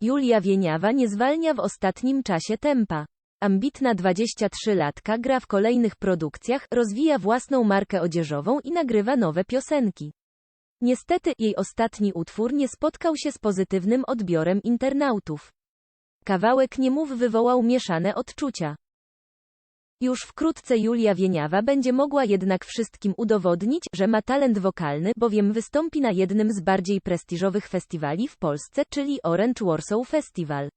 Julia Wieniawa nie zwalnia w ostatnim czasie tempa. Ambitna 23-latka gra w kolejnych produkcjach, rozwija własną markę odzieżową i nagrywa nowe piosenki. Niestety, jej ostatni utwór nie spotkał się z pozytywnym odbiorem internautów. Kawałek nie mów wywołał mieszane odczucia. Już wkrótce Julia Wieniawa będzie mogła jednak wszystkim udowodnić, że ma talent wokalny, bowiem wystąpi na jednym z bardziej prestiżowych festiwali w Polsce, czyli Orange Warsaw Festival.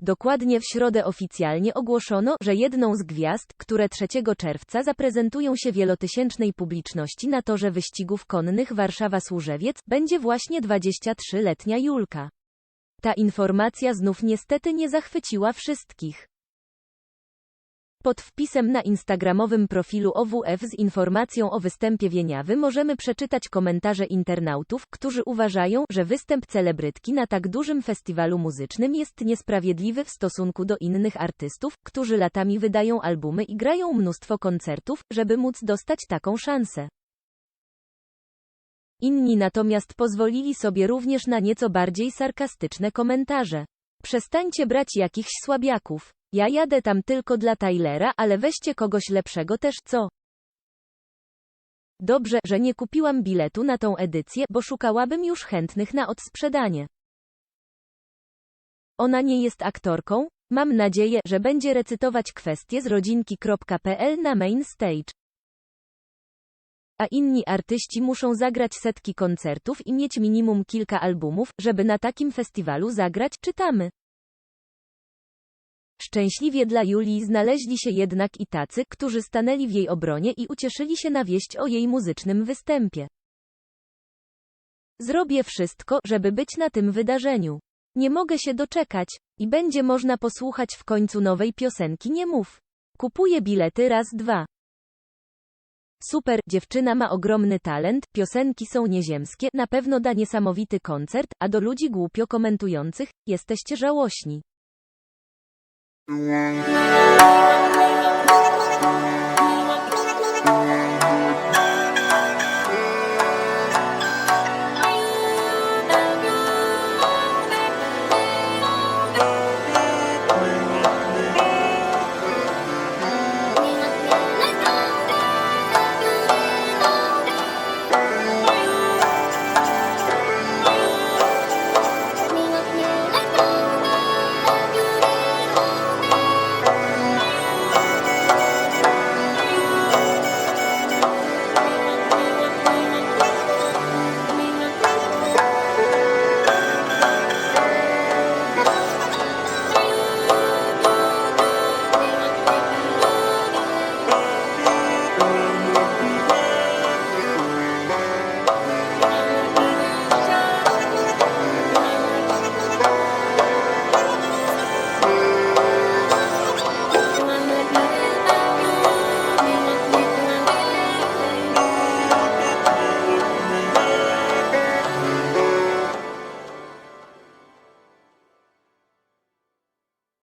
Dokładnie w środę oficjalnie ogłoszono, że jedną z gwiazd, które 3 czerwca zaprezentują się wielotysięcznej publiczności na torze wyścigów konnych Warszawa-Służewiec, będzie właśnie 23-letnia Julka. Ta informacja znów niestety nie zachwyciła wszystkich. Pod wpisem na instagramowym profilu OWF z informacją o występie Wieniawy możemy przeczytać komentarze internautów, którzy uważają, że występ celebrytki na tak dużym festiwalu muzycznym jest niesprawiedliwy w stosunku do innych artystów, którzy latami wydają albumy i grają mnóstwo koncertów, żeby móc dostać taką szansę. Inni natomiast pozwolili sobie również na nieco bardziej sarkastyczne komentarze. Przestańcie brać jakichś słabiaków. Ja jadę tam tylko dla Tylera, ale weźcie kogoś lepszego też, co? Dobrze, że nie kupiłam biletu na tą edycję, bo szukałabym już chętnych na odsprzedanie. Ona nie jest aktorką? Mam nadzieję, że będzie recytować kwestie z rodzinki.pl na main stage. A inni artyści muszą zagrać setki koncertów i mieć minimum kilka albumów, żeby na takim festiwalu zagrać, czytamy. Szczęśliwie dla Julii znaleźli się jednak i tacy, którzy stanęli w jej obronie i ucieszyli się na wieść o jej muzycznym występie. Zrobię wszystko, żeby być na tym wydarzeniu. Nie mogę się doczekać. I będzie można posłuchać w końcu nowej piosenki Nie mów. Kupuję bilety raz dwa. Super, dziewczyna ma ogromny talent, piosenki są nieziemskie, na pewno da niesamowity koncert, a do ludzi głupio komentujących, jesteście żałośni. Yeah.